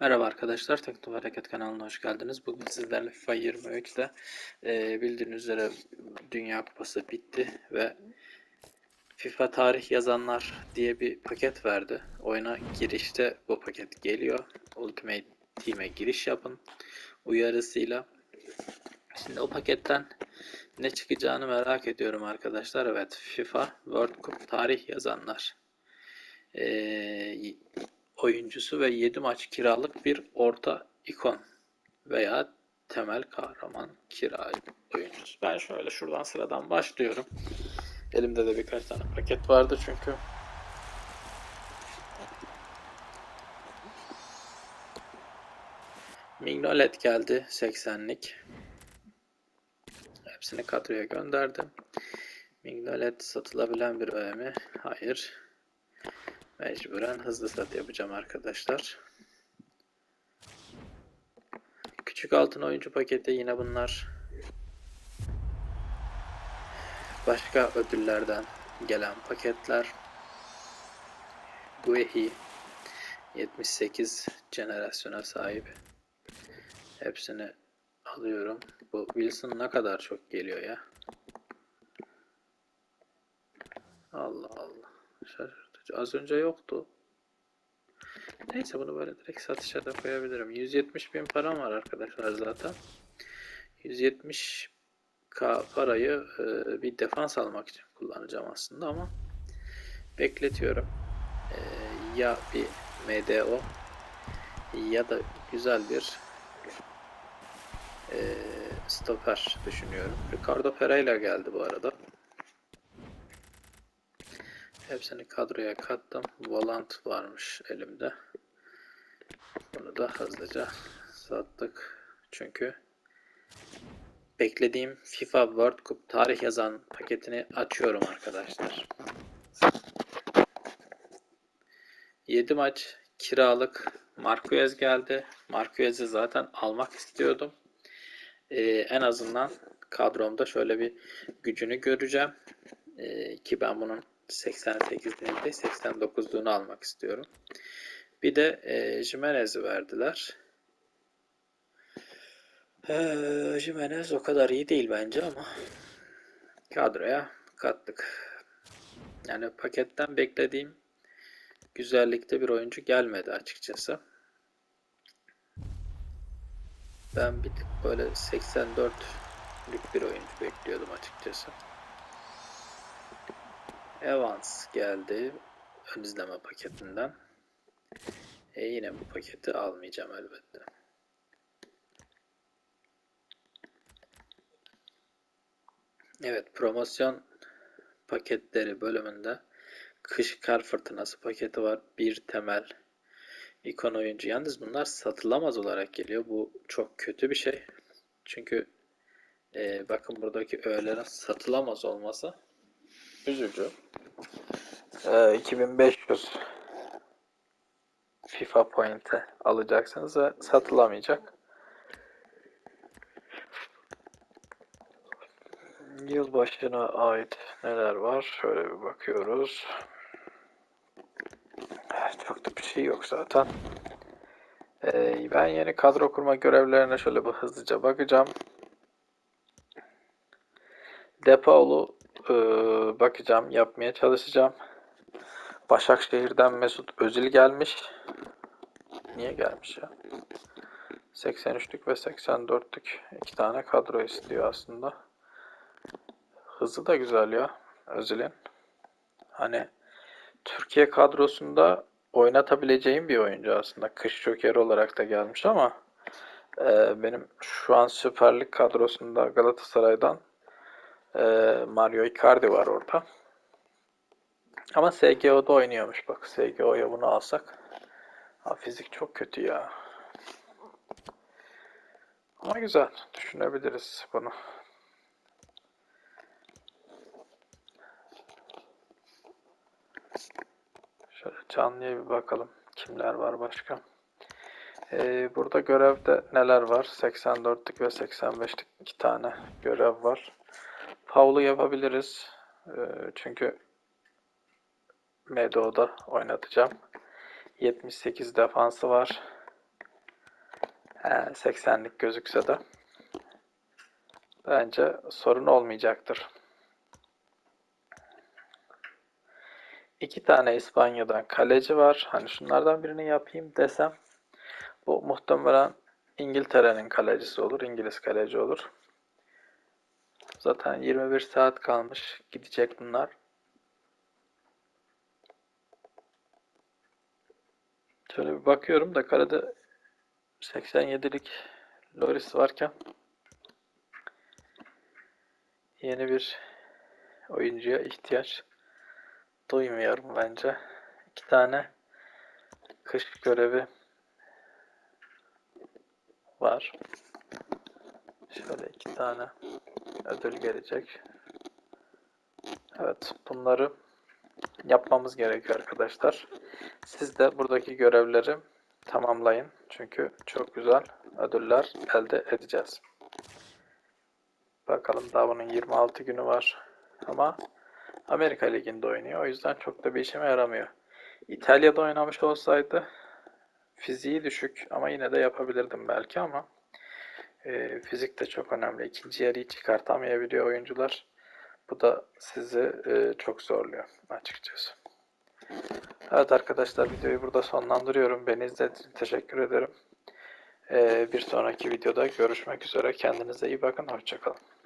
Merhaba arkadaşlar, Tekno Hareket kanalına hoş geldiniz. Bugün sizlerle FIFA 23'te e, bildiğiniz üzere Dünya Kupası bitti ve FIFA tarih yazanlar diye bir paket verdi. Oyuna girişte bu paket geliyor. Ultimate Team'e giriş yapın uyarısıyla. Şimdi o paketten ne çıkacağını merak ediyorum arkadaşlar. Evet, FIFA World Cup tarih yazanlar. Ee, oyuncusu ve 7 maç kiralık bir orta ikon veya temel kahraman kira oyuncusu. Ben şöyle şuradan sıradan başlıyorum. Elimde de birkaç tane paket vardı çünkü. Mignolet geldi 80'lik. Hepsini kadroya gönderdim. Mignolet satılabilen bir öğe mi? Hayır. Mecburen hızlı sat yapacağım arkadaşlar. Küçük altın oyuncu paketi yine bunlar. Başka ödüllerden gelen paketler. Guehi 78 jenerasyona sahip. Hepsini alıyorum. Bu Wilson ne kadar çok geliyor ya. Allah Allah. Şaşırtıcı. Az önce yoktu. Neyse bunu böyle direkt satışa da koyabilirim. 170 bin param var arkadaşlar zaten. 170 k parayı e, bir defans almak için kullanacağım aslında ama bekletiyorum. E, ya bir MDO ya da güzel bir e, stoper düşünüyorum. Ricardo Pereira geldi bu arada. Hepsini kadroya kattım. Volant varmış elimde. Bunu da hızlıca sattık. Çünkü beklediğim FIFA World Cup tarih yazan paketini açıyorum arkadaşlar. 7 maç kiralık Marquez geldi. Marquez'i zaten almak istiyordum. Ee, en azından kadromda şöyle bir gücünü göreceğim. Ee, ki ben bunun 88'liğinde 89'luğunu almak istiyorum. Bir de e, Jimenez'i verdiler. E, Jimenez o kadar iyi değil bence ama kadroya kattık. Yani paketten beklediğim güzellikte bir oyuncu gelmedi açıkçası. Ben bir tık böyle 84'lük bir oyuncu bekliyordum açıkçası. Evans geldi ön izleme paketinden. E yine bu paketi almayacağım elbette. Evet promosyon paketleri bölümünde kış kar fırtınası paketi var. Bir temel ikon oyuncu. Yalnız bunlar satılamaz olarak geliyor. Bu çok kötü bir şey. Çünkü e, bakın buradaki öğelerin satılamaz olması üzücü. E, 2500 FIFA point'e alacaksınız ve satılamayacak. Yılbaşına ait neler var? Şöyle bir bakıyoruz. Çok da bir şey yok zaten. Ee, ben yeni kadro kurma görevlerine şöyle bir hızlıca bakacağım. Depaolu e, bakacağım, yapmaya çalışacağım. Başakşehir'den Mesut Özil gelmiş. Niye gelmiş ya? 83'lük ve 84'lük iki tane kadro istiyor aslında. Hızı da güzel ya Özil'in. Hani Türkiye kadrosunda oynatabileceğim bir oyuncu aslında. Kış joker olarak da gelmiş ama e, benim şu an Süper Lig kadrosunda Galatasaray'dan e, Mario Icardi var orada. Ama SGO'da oynuyormuş bak. SGO'ya bunu alsak. Ha, fizik çok kötü ya. Ama güzel. Düşünebiliriz bunu. Şöyle canlıya bir bakalım. Kimler var başka? Ee, burada görevde neler var? 84'lük ve 85'lik iki tane görev var. Paul'u yapabiliriz. Ee, çünkü Medo'da oynatacağım. 78 defansı var. He, 80'lik gözükse de bence sorun olmayacaktır. İki tane İspanya'dan kaleci var. Hani şunlardan birini yapayım desem bu muhtemelen İngiltere'nin kalecisi olur. İngiliz kaleci olur. Zaten 21 saat kalmış. Gidecek bunlar. Şöyle bir bakıyorum da kalede 87'lik Loris varken yeni bir oyuncuya ihtiyaç duymuyorum bence. İki tane kış görevi var. Şöyle iki tane ödül gelecek. Evet, bunları yapmamız gerekiyor arkadaşlar. Siz de buradaki görevleri tamamlayın. Çünkü çok güzel ödüller elde edeceğiz. Bakalım daha bunun 26 günü var. Ama Amerika Ligi'nde oynuyor. O yüzden çok da bir işime yaramıyor. İtalya'da oynamış olsaydı fiziği düşük ama yine de yapabilirdim belki ama e, fizik de çok önemli. İkinci yarıyı çıkartamayabiliyor oyuncular. Bu da sizi e, çok zorluyor açıkçası. Evet arkadaşlar videoyu burada sonlandırıyorum. Beni izlediğiniz teşekkür ederim. E, bir sonraki videoda görüşmek üzere. Kendinize iyi bakın. Hoşçakalın.